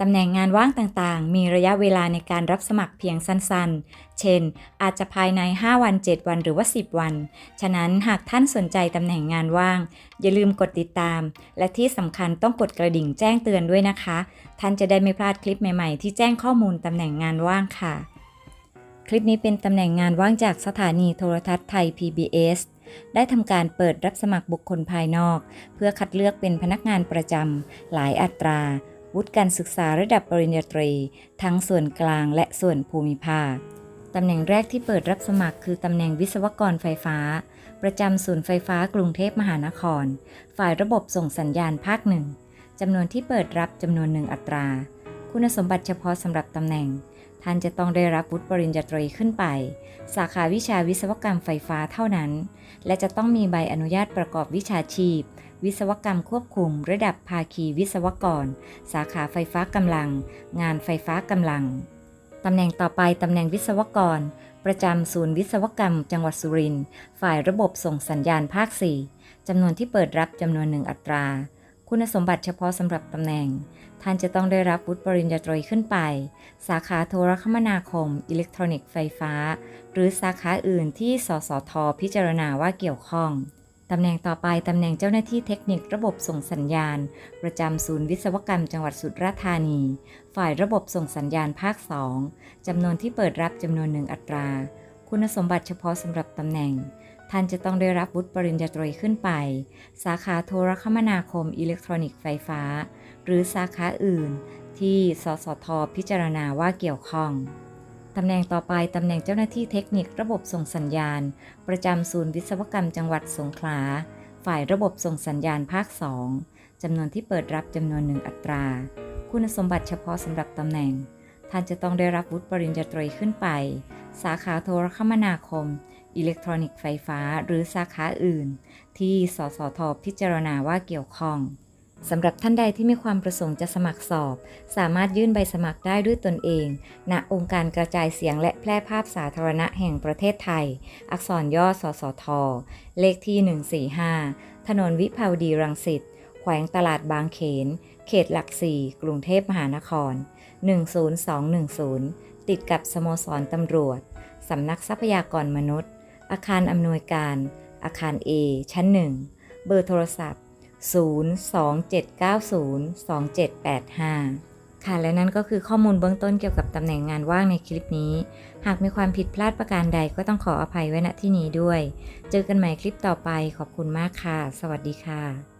ตำแหน่งงานว่างต่างๆ มีระยะเวลาในการรับสมัครเพียงสั้นๆ เช่น อาจจะภายใน 5 วัน 7 วันหรือว่า 10 วัน ฉะนั้นหากท่านสนใจตำแหน่งงานว่าง อย่าลืมกดติดตาม และที่สำคัญต้องกดกระดิ่งแจ้งเตือนด้วยนะคะ ท่านจะได้ไม่พลาดคลิปใหม่ๆ ที่แจ้งข้อมูลตำแหน่งงานว่างค่ะ คลิปนี้เป็นตำแหน่งงานว่างจากสถานีโทรทัศน์ไทย PBS ได้ทำการเปิดรับสมัครบุคคลภายนอก เพื่อคัดเลือกเป็นพนักงานประจำหลายอัตรา วุฒิการศึกษาระดับปริญญาตรี ทั้งส่วนกลางและส่วนภูมิภาคตำแหน่งแรกที่เปิดรับสมัครคือตำแหน่งวิศวกรไฟฟ้า ประจำศูนย์ไฟฟ้ากรุงเทพมหานคร ฝ่ายระบบส่งสัญญาณภาคหนึ่งจำนวนที่เปิดรับจำนวนหนึ่งอัตรา คุณสมบัติเฉพาะสำหรับตำแหน่ง ท่านจะต้องได้รับวุฒิปริญญาตรีขึ้นไป สาขาวิชาวิศวกรรมไฟฟ้าเท่านั้น และจะต้องมีใบอนุญาตประกอบวิชาชีพ วิศวกรรมควบคุม ระดับภาคีวิศวกร สาขาไฟฟ้ากำลัง งานไฟฟ้ากำลังตำแหน่งต่อไปตำแหน่งวิศวกร ประจำศูนย์วิศวกรรม จังหวัดสุรินทร์ฝ่ายระบบส่งสัญญาณภาค 4จำนวนที่เปิดรับจำนวนหนึ่งอัตรา คุณสมบัติเฉพาะสำหรับตำแหน่ง ท่านจะต้องได้รับวุฒิปริญญาตรีขึ้นไป สาขาโทรคมนาคม อิเล็กทรอนิกส์ไฟฟ้า หรือสาขาอื่นที่สสทพิจารณาว่าเกี่ยวข้อง ตำแหน่งต่อไปตำแหน่งเจ้าหน้าที่เทคนิคระบบส่งสัญญาณ ประจำศูนย์วิศวกรรมจังหวัดสุราษฎร์ธานี ฝ่ายระบบส่งสัญญาณภาค 2จำนวนที่เปิดรับจำนวนหนึ่งอัตรา คุณสมบัติเฉพาะสำหรับตำแหน่ง ท่านจะต้องได้รับวุฒิปริญญาตรีขึ้นไป สาขาโทรคมนาคมอิเล็กทรอนิกส์ไฟฟ้า หรือสาขาอื่น ที่สสทพิจารณาว่าเกี่ยวข้อง ตำแหน่งต่อไปตำแหน่งเจ้าหน้าที่เทคนิคระบบส่งสัญญาณ ประจำศูนย์วิศวกรรมจังหวัดสงขลา ฝ่ายระบบส่งสัญญาณภาค 2จำนวนที่เปิดรับจำนวนหนึ่งอัตรา คุณสมบัติเฉพาะสำหรับตำแหน่ง ท่านจะต้องได้รับวุฒิปริญญาตรีขึ้นไป สาขาโทรคมนาคม อิเล็กทรอนิกส์ไฟฟ้า หรือสาขาอื่น ที่สสทพิจารณาว่าเกี่ยวข้อง สำหรับท่านใดที่มีความประสงค์จะสมัครสอบ สามารถยื่นใบสมัครได้ด้วยตนเอง ณ องค์การกระจายเสียงและแพร่ภาพสาธารณะแห่งประเทศไทย อักษรย่อ สสท เลขที่ 145 ถนนวิภาวดีรังสิต แขวงตลาดบางเขน เขตหลักสี่กรุงเทพมหานคร 10210 ติดกับสโมสรตำรวจ สำนักทรัพยากรมนุษย์ อาคารอำนวยการ อาคาร A ชั้น 1 เบอร์โทรศัพท์ 027902785 ค่ะ และนั่นก็คือข้อมูลเบื้องต้นเกี่ยวกับตำแหน่งงานว่างในคลิปนี้ หากมีความผิดพลาดประการใดก็ต้องขออภัยไว้ณที่นี้ด้วย เจอกันใหม่คลิปต่อไป ขอบคุณมากค่ะ สวัสดีค่ะ